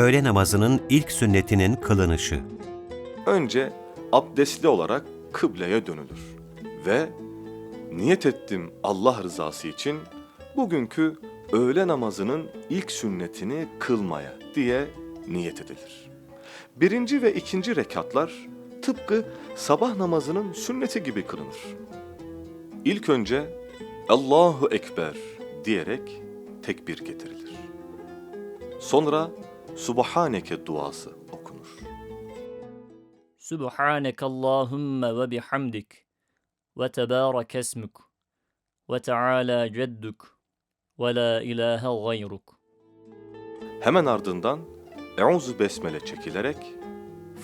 öğle namazının ilk sünnetinin kılınışı. Önce abdestli olarak kıbleye dönülür ve niyet ettim Allah rızası için bugünkü öğle namazının ilk sünnetini kılmaya diye niyet edilir. Birinci ve ikinci rekatlar tıpkı sabah namazının sünneti gibi kılınır. İlk önce Allahu Ekber diyerek tekbir getirilir. Sonra Subhaneke duası okunur. Subhaneke Allahümme ve bihamdik ve tebârek esmük ve teâlâ ceddük ve la ilahe gayruk. Hemen ardından Euzu Besmele çekilerek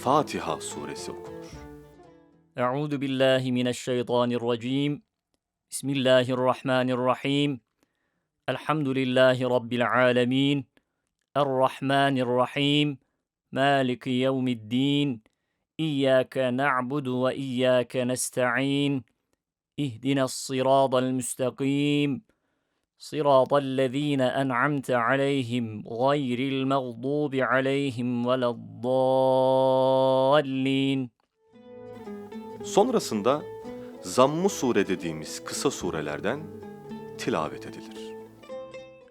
Fatiha suresi okunur. Euzu billahi mineşşeytanirracim. Bismillahirrahmanirrahim. Elhamdülillahi rabbil alamin. الرحمن الرحيم الحمد لله رب العالمين الرحمن الرحيم مالك يوم الدين إياك نعبد وإياك نستعين اهدنا الصراط المستقيم صراط الذين أنعمت عليهم غير المغضوب عليهم ولا الضالين Sonrasında Zammu sure dediğimiz kısa surelerden tilavet edilir.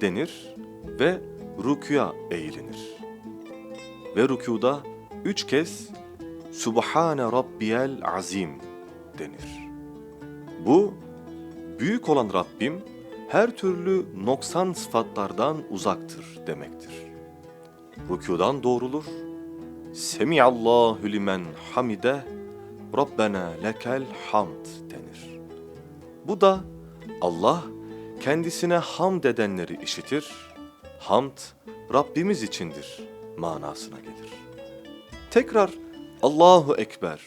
denir ve rükûya eğilinir. Ve rükuda üç kez Subhane Rabbiyel Azim denir. Bu, büyük olan Rabbim her türlü noksan sıfatlardan uzaktır demektir. Rükudan doğrulur. Semiyallahu limen hamide Rabbena lekel hamd denir. Bu da Allah kendisine hamd edenleri işitir, hamd Rabbimiz içindir manasına gelir. Tekrar Allahu Ekber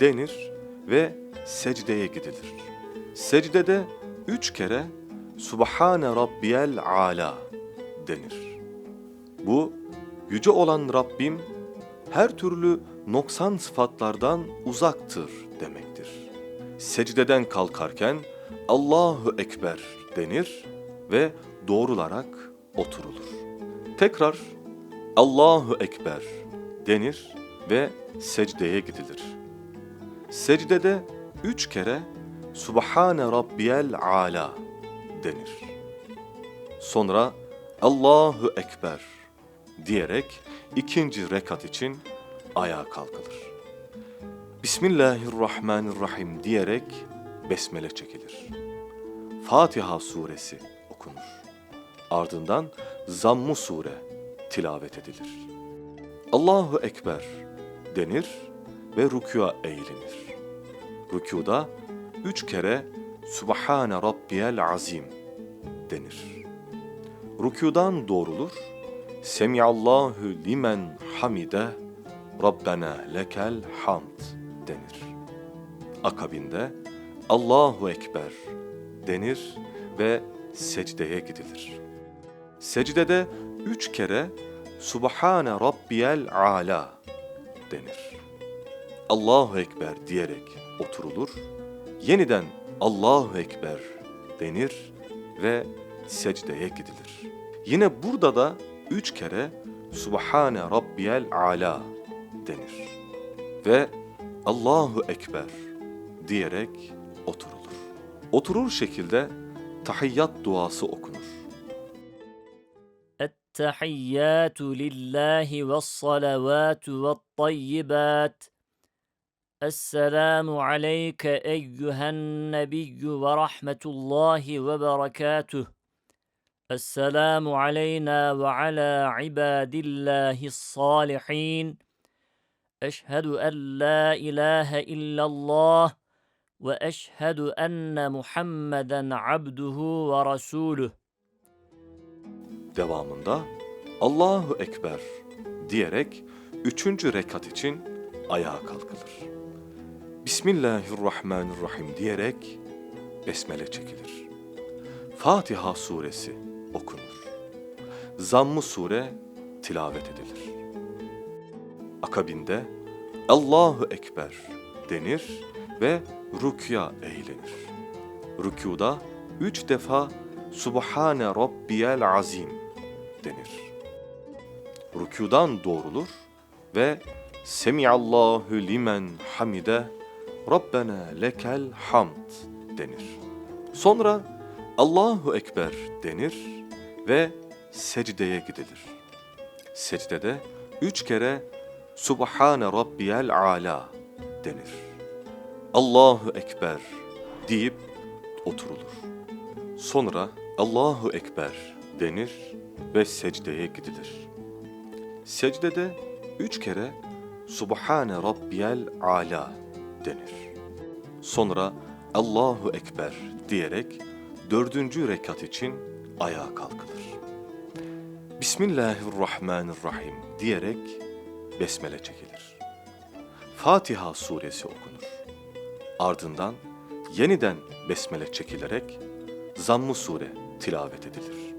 denir ve secdeye gidilir. Secdede üç kere Subhane Rabbiyel Ala denir. Bu yüce olan Rabbim her türlü noksan sıfatlardan uzaktır demektir. Secdeden kalkarken Allahu Ekber denir ve doğrularak oturulur. Tekrar Allahu Ekber denir ve secdeye gidilir. Secdede üç kere Subhane Rabbiyel Ala denir. Sonra Allahu Ekber diyerek ikinci rekat için ayağa kalkılır. Bismillahirrahmanirrahim diyerek besmele çekilir. Fatiha suresi okunur. Ardından Zammu sure tilavet edilir. Allahu Ekber denir ve rükûa eğilinir. Rükuda üç kere Subhane Rabbiyel Azim denir. Rükudan doğrulur. Semiyallahu limen hamide Rabbena lekel hamd denir. Akabinde Allahu Ekber denir ve secdeye gidilir. Secdede üç kere Subhane Rabbiyel Ala denir. Allahu Ekber diyerek oturulur, yeniden Allahu Ekber denir ve secdeye gidilir. Yine burada da üç kere Subhane Rabbiyel Ala denir. Ve Allahu Ekber diyerek oturulur. Oturur şekilde tahiyyat duası okunur. التحيات لله والصلوات والطيبات السلام عليك أيها النبي ورحمة الله وبركاته السلام علينا وعلى عباد الله الصالحين أشهد أن لا إله إلا الله وأشهد أن محمدا عبده ورسوله Devamında Allahu Ekber diyerek üçüncü rekat için ayağa kalkılır. Bismillahirrahmanirrahim diyerek besmele çekilir. Fatiha suresi okunur. Zamm-ı sure tilavet edilir. Akabinde Allahu Ekber denir ve rükya eğilenir. Rükuda üç defa Subhane Rabbiyel Azim denir. Rükudan doğrulur ve Semiallahu limen hamide Rabbena lekel hamd denir. Sonra Allahu Ekber denir ve secdeye gidilir. Secdede üç kere Subhane Rabbiyel Ala denir. Allahu Ekber deyip oturulur. Sonra Allahu Ekber denir ve secdeye gidilir. Secdede üç kere Subhane Rabbiyel Ala denir. Sonra Allahu Ekber diyerek dördüncü rekat için ayağa kalkılır. Bismillahirrahmanirrahim diyerek besmele çekilir. Fatiha suresi okunur. Ardından yeniden besmele çekilerek Zamm-ı sure tilavet edilir.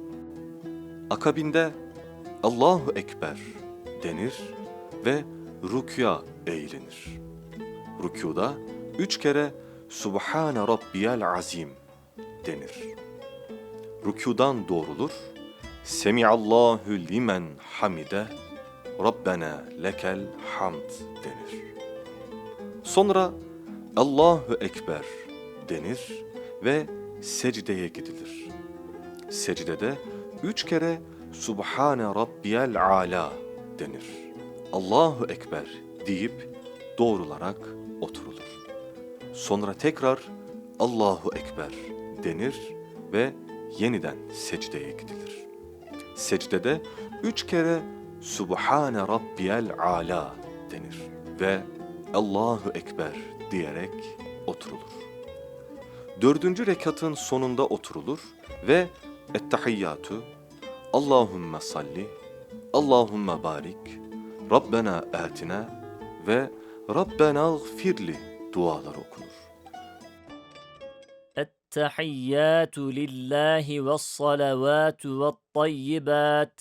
Akabinde Allahu Ekber denir ve rükya eğilinir. Rükuda üç kere Subhane Rabbiyel Azim denir. Rükudan doğrulur, Semiallahu limen hamide, Rabbena lekel hamd denir. Sonra Allahu Ekber denir ve secdeye gidilir. Secdede üç kere Subhane Rabbiyel Ala denir. Allahu Ekber deyip doğrularak oturulur. Sonra tekrar Allahu Ekber denir ve yeniden secdeye gidilir. Secdede üç kere Subhane Rabbiyel Ala denir ve Allahu Ekber diyerek oturulur. Dördüncü rekatın sonunda oturulur ve Ettehiyyatü, Allahümme salli, Allahümme barik, Rabbena atina ve Rabbena gfirli dualar okunur. التحيات لله والصلوات والطيبات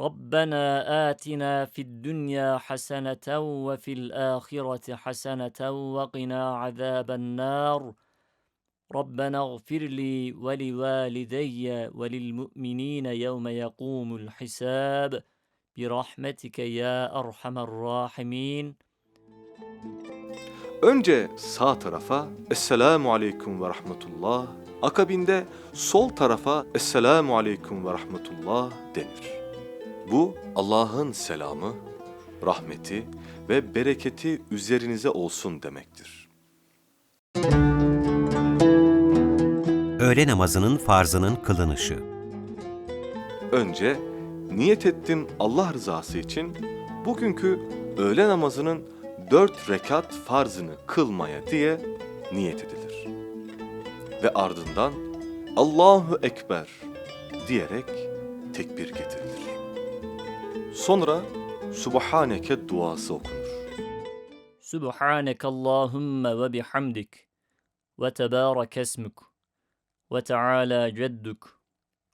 ربنا آتنا في الدنيا حسنة وفي الآخرة حسنة وقنا عذاب النار. ربنا اغفر لي ولوالدي وللمؤمنين يوم يقوم الحساب. برحمتك يا أرحم الراحمين. Önce sağ tarafa Esselamu Aleyküm ve Rahmetullah, akabinde sol tarafa Esselamu Aleyküm ve Rahmetullah denir. Bu Allah'ın selamı, rahmeti ve bereketi üzerinize olsun demektir. Öğle namazının farzının kılınışı. Önce niyet ettim Allah rızası için bugünkü öğle namazının dört rekat farzını kılmaya diye niyet edilir. Ve ardından Allahu Ekber diyerek tekbir getirilir. Sonra Subhaneke duası okunur. Subhaneke Allahümme ve bihamdik ve tebârek esmük ve teâlâ ceddük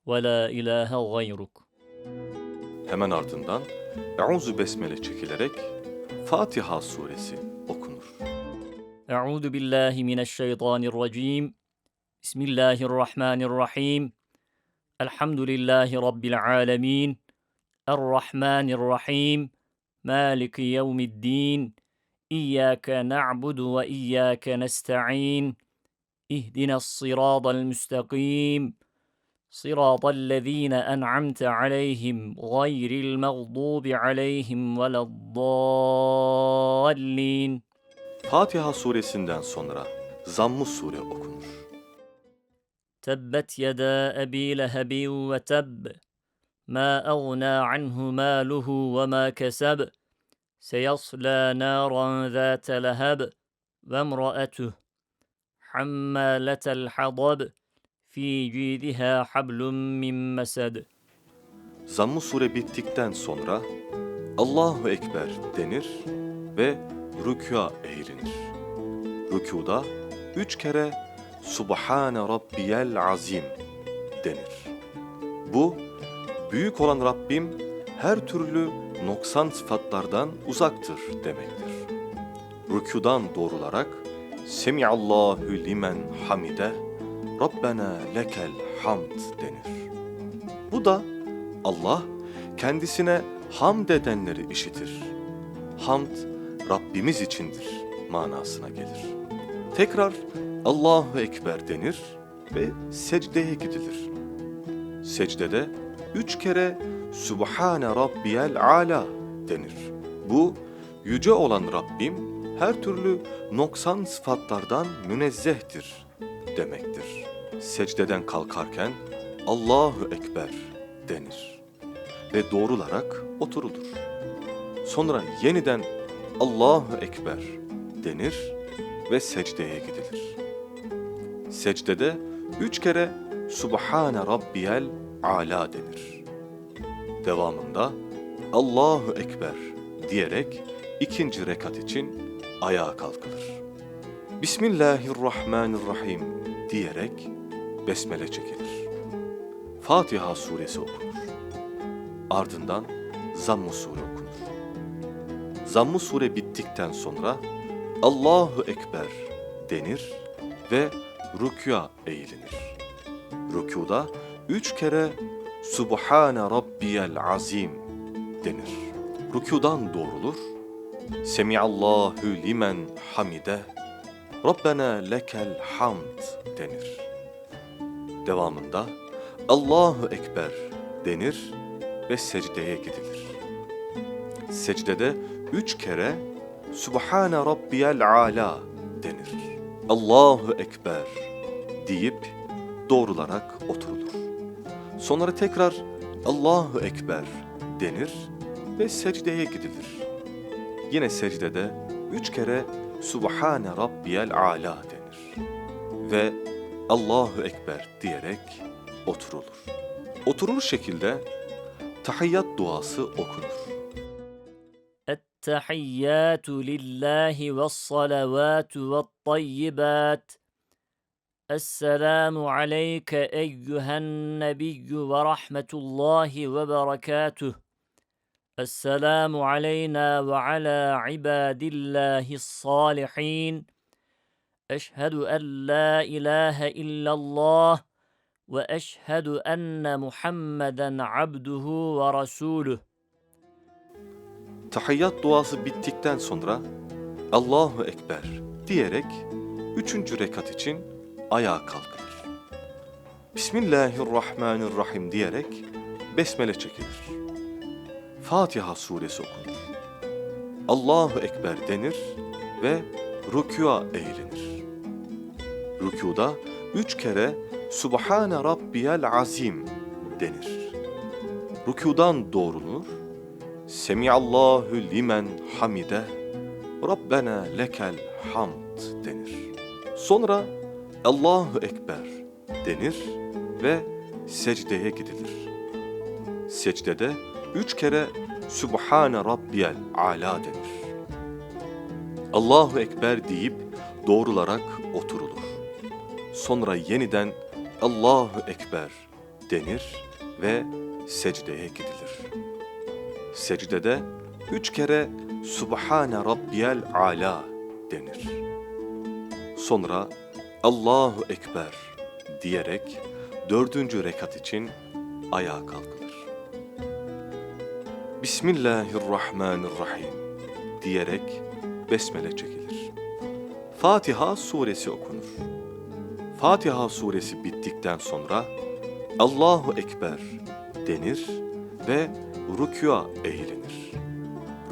ve la ilâhe gayruk. Hemen ardından Euzu Besmele çekilerek Fatiha suresi okunur. Euzu billahi mineşşeytanirracim. Bismillahirrahmanirrahim. Elhamdülillahi rabbil alamin. الرحمن الرحيم. مالك يوم الدين. إياك نعبد وإياك نستعين. اهدنا الصراط المستقيم. صراط الذين أنعمت عليهم غير المغضوب عليهم ولا الضالين. Fatiha suresinden sonra Zamm-ı sure okunur. تبت يدا أبي لهب وتب ما أغنى عنه ماله وما كسب سيصلى نارا ذات لهب وامرأته حمالة الحطب في جيدها حبل من مسد Zamm-ı sure bittikten sonra Allahu Ekber denir ve rükûa eğilinir. Rükuda üç kere Subhane Rabbiyel Azim denir. Bu, büyük olan Rabbim her türlü noksan sıfatlardan uzaktır demektir. Rükudan doğrularak Semiallahu limen hamide Rabbena lekel hamd denir. Bu da Allah kendisine hamd edenleri işitir. Hamd Rabbimiz içindir manasına gelir. Tekrar Allahu Ekber denir ve secdeye gidilir. Secdede üç kere Sübhane Rabbiyel Ala denir. Bu yüce olan Rabbim her türlü noksan sıfatlardan münezzehtir demektir. Secdeden kalkarken Allahu Ekber denir ve doğrularak oturulur. Sonra yeniden Allahu Ekber denir ve secdeye gidilir. Secdede üç kere Subhane Rabbiyel Ala denir. Devamında Allahu Ekber diyerek ikinci rekat için ayağa kalkılır. Bismillahirrahmanirrahim diyerek besmele çekilir. Fatiha suresi okunur. Ardından Zamm-ı sure okunur. Zamm-ı sure bittikten sonra Allahu Ekber denir ve rükûa eğilinir. Rükuda üç kere Subhane Rabbiyel Azim denir. Rükudan doğrulur. Semiallahu limen hamide Rabbena lekel hamd denir. Devamında Allahu Ekber denir ve secdeye gidilir. Secdede üç kere Subhane Rabbiyel Ala denir. Allahu Ekber deyip doğrularak oturulur. Sonra tekrar Allahu Ekber denir ve secdeye gidilir. Yine secdede üç kere Subhane Rabbiyel Ala denir. Ve Allahu Ekber diyerek oturulur. Oturulur şekilde tahiyyat duası okunur. التحيات لله والصلوات والطيبات Esselamu aleyke eyyühen nebiyyü ve rahmetullahi ve berekatuh. Esselamu aleyna ve ala ibadillahi salihin. Eşhedü en la ilahe illallah ve eşhedü enne Muhammeden abduhu ve rasuluh. Tahiyyat duası bittikten sonra Allahu Ekber diyerek üçüncü rekat için ayağa kalkılır. Bismillahirrahmanirrahim diyerek besmele çekilir. Fatiha suresi okunur. Allahu Ekber denir ve rükûa eğilinir. Rükuda üç kere Subhane Rabbiyel Azim denir. Rükudan doğrulur. Semiallahu limen hamide Rabbena lekel hamd denir. Sonra Allahu Ekber denir ve secdeye gidilir. Secdede üç kere Sübhane Rabbiyel Ala denir. Allahu Ekber deyip doğrularak oturulur. Sonra yeniden Allahu Ekber denir ve secdeye gidilir. Secdede üç kere Subhane Rabbiyel Ala denir. Sonra Allahu Ekber diyerek dördüncü rekat için ayağa kalkılır. Bismillahirrahmanirrahim diyerek besmele çekilir. Fatiha suresi okunur. Fatiha suresi bittikten sonra Allahu Ekber denir ve rükûa eğilinir.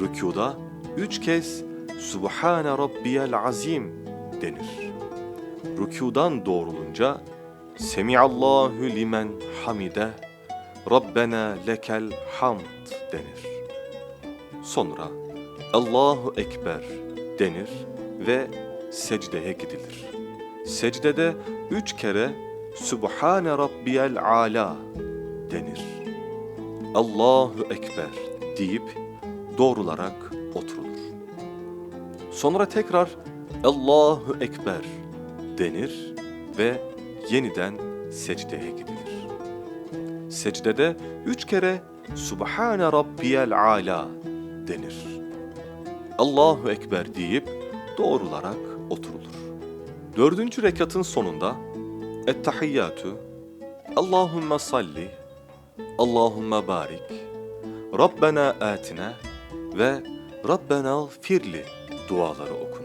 Rükuda üç kez Subhane Rabbiyel Azim denir. Rükudan doğrulunca Semiallahu limen hamide Rabbena lekel hamd denir. Sonra Allahu Ekber denir ve secdeye gidilir. Secdede üç kere Subhane Rabbiyel Ala denir. Allahu Ekber deyip doğrularak oturulur. Sonra tekrar Allahu Ekber denir ve yeniden secdeye gidilir. Secdede üç kere Subhane Rabbiyel Ala denir. Allahu Ekber deyip doğrularak oturulur. Dördüncü rekatın sonunda Ettehiyyatü, Allahümme salli, Allahümme barik, Rabbena atina ve Rabbena firli duaları okunur.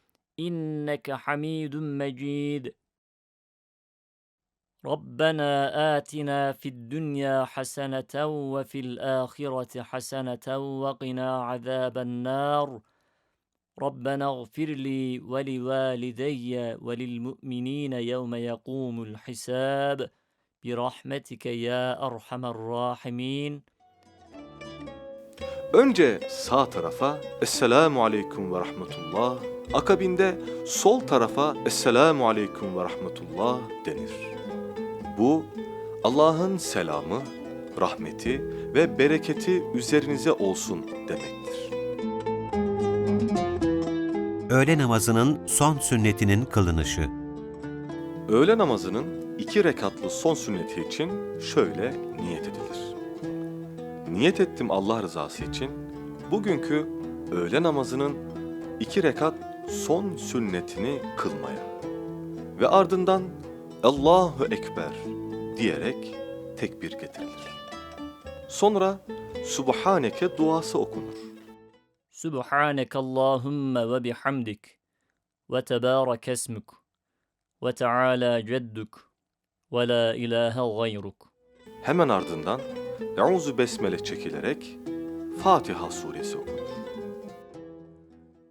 إنك حميد مجيد. ربنا آتنا في الدنيا حسنة وفي الآخرة حسنة وقنا عذاب النار. ربنا اغفر لي ولوالدي وللمؤمنين يوم يقوم الحساب. برحمتك يا أرحم الراحمين. Önce sağ tarafa Esselamu Aleyküm ve Rahmetullah, akabinde sol tarafa Esselamu Aleyküm ve Rahmetullah denir. Bu Allah'ın selamı, rahmeti ve bereketi üzerinize olsun demektir. Öğle namazının son sünnetinin kılınışı. Öğle namazının iki rekatlı son sünneti için şöyle niyet edilir. Niyet ettim Allah rızası için bugünkü öğle namazının iki rekat son sünnetini kılmaya ve ardından Allahu Ekber diyerek tekbir getirilir. Sonra Subhaneke duası okunur. Subhaneke Allahümme ve bihamdik ve tebârek esmük ve teâlâ ceddük ve la ilahe gayruk. Hemen ardından Euzu Besmele çekilerek Fatiha suresi okunur.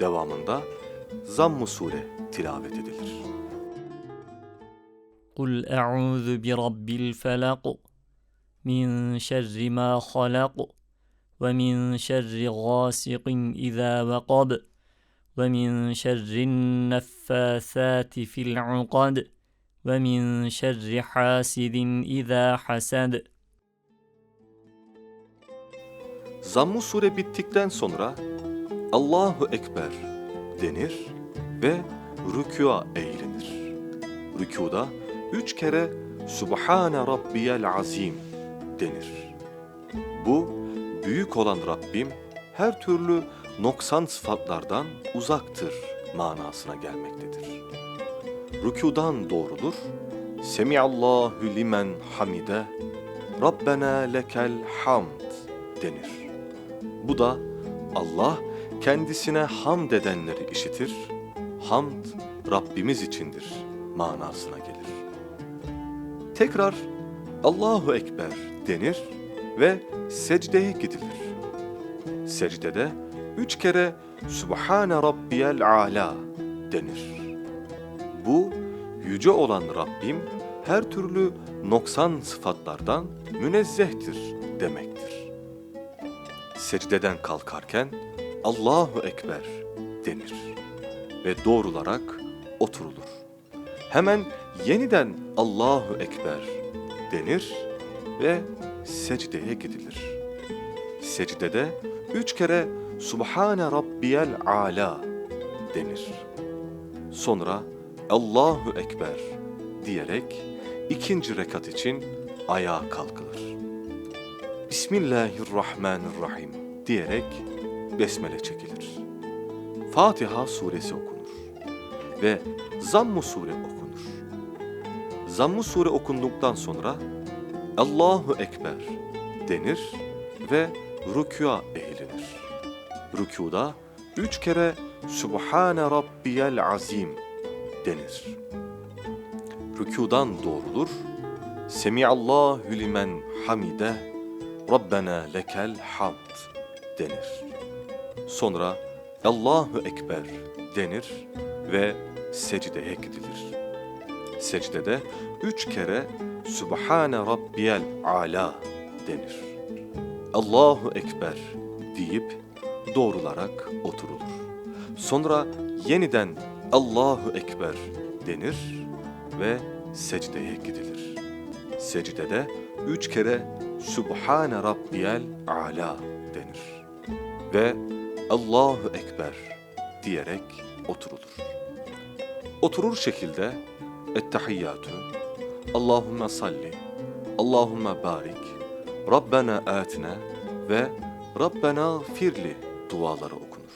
devamında zamm sure tilavet edilir. Kul e'udhu bi rabbil felak min şerri ma halak ve min şerri gâsikin izâ vekab ve min şerrin neffâsâti fil uqad ve min şerri hasidin izâ hasad. Zamm-ı sure bittikten sonra Allahu Ekber denir ve rükûa eğilinir. Rükuda üç kere Subhane Rabbiyel Azim denir. Bu, büyük olan Rabbim her türlü noksan sıfatlardan uzaktır manasına gelmektedir. Rükudan doğrulur, Semiallahu limen hamide, Rabbena lekel hamd denir. Bu da Allah kendisine hamd edenleri işitir, hamd Rabbimiz içindir manasına gelir. Tekrar Allahu Ekber denir ve secdeye gidilir. Secdede üç kere Sübhane Rabbiyel Ala denir. Bu, yüce olan Rabbim her türlü noksan sıfatlardan münezzehtir demektir. Secdeden kalkarken Allahu Ekber denir ve doğrularak oturulur. Hemen yeniden Allahu Ekber denir ve secdeye gidilir. Secdede üç kere Subhane Rabbiyel Ala denir. Sonra Allahu Ekber diyerek ikinci rekat için ayağa kalkılır. Bismillahirrahmanirrahim diyerek besmele çekilir. Fatiha suresi okunur ve Zammu sure okunur. Zammu sure okunduktan sonra Allahu Ekber denir ve rükûa eğilinir. Rükuda üç kere Subhane Rabbiyel Azim denir. Rükudan doğrulur, Semiallahu limen hamide, Rabbena lekel hamd denir. Sonra Allahu Ekber denir ve secdeye gidilir. Secdede üç kere Subhane Rabbiyel Ala denir. Allahu Ekber deyip doğrularak oturulur. Sonra yeniden Allahu Ekber denir ve secdeye gidilir. Secdede üç kere Subhane Rabbiyel Ala denir. Ve Allahu Ekber diyerek oturulur. Oturur şekilde Ettehiyyatü, Allahümme salli, Allahümme barik, Rabbena atina ve Rabbena firli duaları okunur.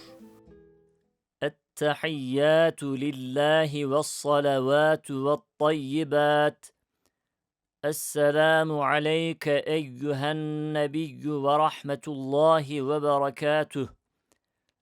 Ettehiyyatü lillahi ve salavatü ve tayyibat. Esselamu aleyke eyyühen nebiyyü ve rahmetullahi ve berekatuhu.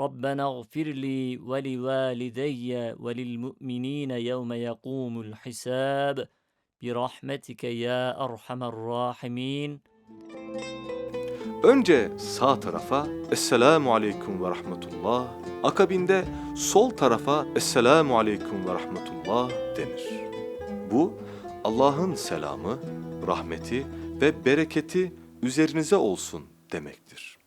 ربنا اغفر لي ولوالدي وللمؤمنين يوم يقوم الحساب برحمتك يا أرحم الراحمين Önce sağ tarafa Esselamu Aleyküm ve Rahmetullah, akabinde sol tarafa Esselamu Aleyküm ve Rahmetullah denir. Bu Allah'ın selamı, rahmeti ve bereketi üzerinize olsun demektir.